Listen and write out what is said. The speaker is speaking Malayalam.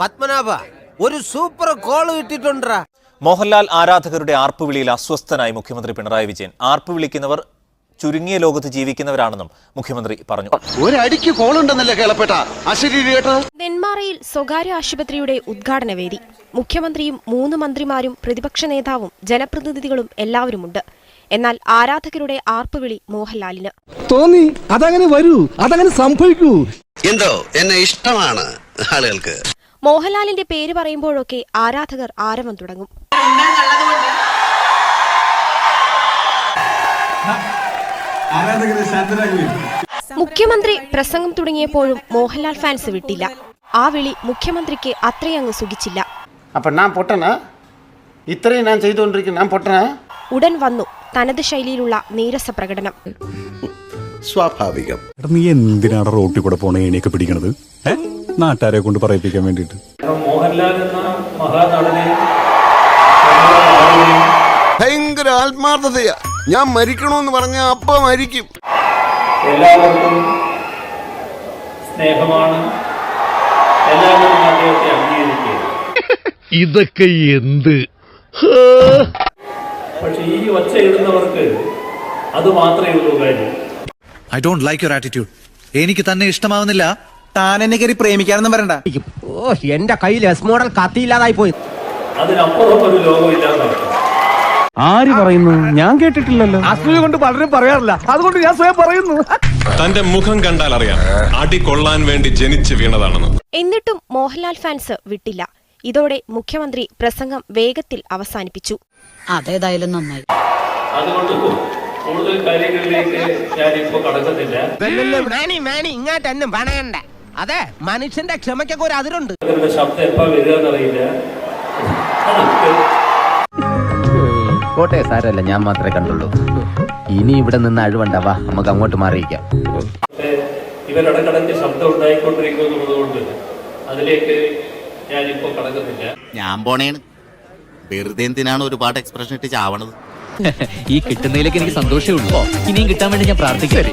പത്മനാഭ ഒരു സൂപ്പർ കോൾ കിട്ടിട്ടുണ്ടാ മോഹൻലാൽ ആരാധകരുടെ ആർപ്പുവിളിയിൽ അസ്വസ്ഥനായി മുഖ്യമന്ത്രി പിണറായി വിജയൻ. ആർപ്പ് വിളിക്കുന്നവർ ചുരുങ്ങിയ ലോകത്ത് ജീവിക്കുന്നവരാണെന്നും മുഖ്യമന്ത്രി പറഞ്ഞു. ഒരടിക്ക് കോളുണ്ടെന്നല്ലേ കേളപ്പെട്ട? നെന്മാറയിൽ സ്വകാര്യ ആശുപത്രിയുടെ ഉദ്ഘാടന വേദി. മുഖ്യമന്ത്രിയും മൂന്ന് മന്ത്രിമാരും പ്രതിപക്ഷ നേതാവും ജനപ്രതിനിധികളും എല്ലാവരുമുണ്ട്. എന്നാൽ ആരാധകരുടെ ആർപ്പുവിളി മോഹൻലാലിന്. തോന്നി അതങ്ങനെ വരൂ അതങ്ങനെ സംഭവിക്കൂ. എന്തോ എന്നെ ഇഷ്ടമാണ് ആളുകൾക്ക്. മോഹൻലാലിന്റെ പേര് പറയുമ്പോഴൊക്കെ ആരാധകർ ആരവം തുടങ്ങും. മുഖ്യമന്ത്രി പ്രസംഗം തുടങ്ങിയപ്പോഴും മോഹൻലാൽ ഫാൻസ് വിട്ടില്ല. ആ വിളി മുഖ്യമന്ത്രിക്ക് അത്രയങ്ങ് സുഖിച്ചില്ല. ഞാൻ ഞാൻ ഞാൻ ഉടൻ വന്നു തനത് ശൈലിയിലുള്ള നീരസ പ്രകടനം. സ്വാഭാവികം. നീ എന്തിനാണ് റോട്ടിൽ കൂടെ പോണേനെയൊക്കെ പിടിക്കണത്? ഏഹ് നാട്ടുകാരെ കൊണ്ട് പറയിപ്പിക്കാൻ വേണ്ടിയിട്ട്. മോഹൻലാൽ എന്ന മഹാനടനെ നമ്മുടെ നാടിനെയും ഭയങ്കര ആത്മാർത്ഥതയാ. ഞാൻ മരിക്കണമെന്ന് പറഞ്ഞ അപ്പ മരിക്കും. എല്ലാവർക്കും സ്നേഹമാണ്. എല്ലാവരും അദ്ദേഹത്തെ അംഗീകരിക്കുക ഇതൊക്കെ എന്ത്? പക്ഷെ ഈ ഒച്ച ഇടുന്നവർക്ക് അത് മാത്രമേ ഉള്ളൂ കാര്യം. I don't like your attitude എനിക്ക് തന്നെ ഇഷ്ടമാവുന്നില്ല. താൻ എന്നെ കയറി പ്രേമിക്കാനൊന്നും പറയണ്ട ഓ എന്റെ കയ്യിൽ എസ് മോഡൽ കത്തിയില്ലാതായി പോയി. അതിനപ്പുറം ഒരു ആര് പറയുന്നു? ഞാൻ കേട്ടിട്ടില്ലല്ലോ. അസൂയ കൊണ്ട് പലരും പറയാറില്ല. അതുകൊണ്ട് ഞാൻ സ്വയം പറയുന്നു. തന്റെ മുഖം കണ്ടാൽ അറിയാം. അടി കൊള്ളാൻ വേണ്ടി ജനിച്ച് വീണതാണെന്ന്. എന്നിട്ടും മോഹൻലാൽ ഫാൻസ് വിട്ടില്ല. ഇതോടെ മുഖ്യമന്ത്രി പ്രസംഗം വേഗത്തിൽ അവസാനിപ്പിച്ചു. അതേതായാലും നന്നായി. അതുകൊണ്ട് കൂടുതൽ കാര്യങ്ങളിലേക്ക് ഞാനിപ്പോ കടക്കുന്നില്ല. ഇങ്ങോട്ടെന്നും പണയണ്ട. അതെ മനുഷ്യന്റെ ക്ഷമയ്ക്കൊക്കെ ഒരു അതിരുണ്ട്. കോട്ടയ ശബ്ദം എപ്പോ കോട്ടെ സാരല്ല ഞാൻ മാത്രമേ കണ്ടുള്ളൂ. ഇനി ഇവിടെ നിന്ന് അഴിവണ്ടാവാ നമുക്ക് അങ്ങോട്ട് മാറിയിക്കാം ശബ്ദം അതിലേക്ക് ഞാനിപ്പോ കടക്കുന്നില്ല. ഞാൻ പോണേണ്. വെറുതെ എന്തിനാണ് ഒരുപാട് എക്സ്പ്രഷൻ ഇട്ട് ചാവണത്? ഈ കിട്ടുന്നതിലേക്ക് എനിക്ക് സന്തോഷമേ ഉള്ളൂ. ഇനിയും കിട്ടാൻ വേണ്ടി ഞാൻ പ്രാർത്ഥിക്കാം.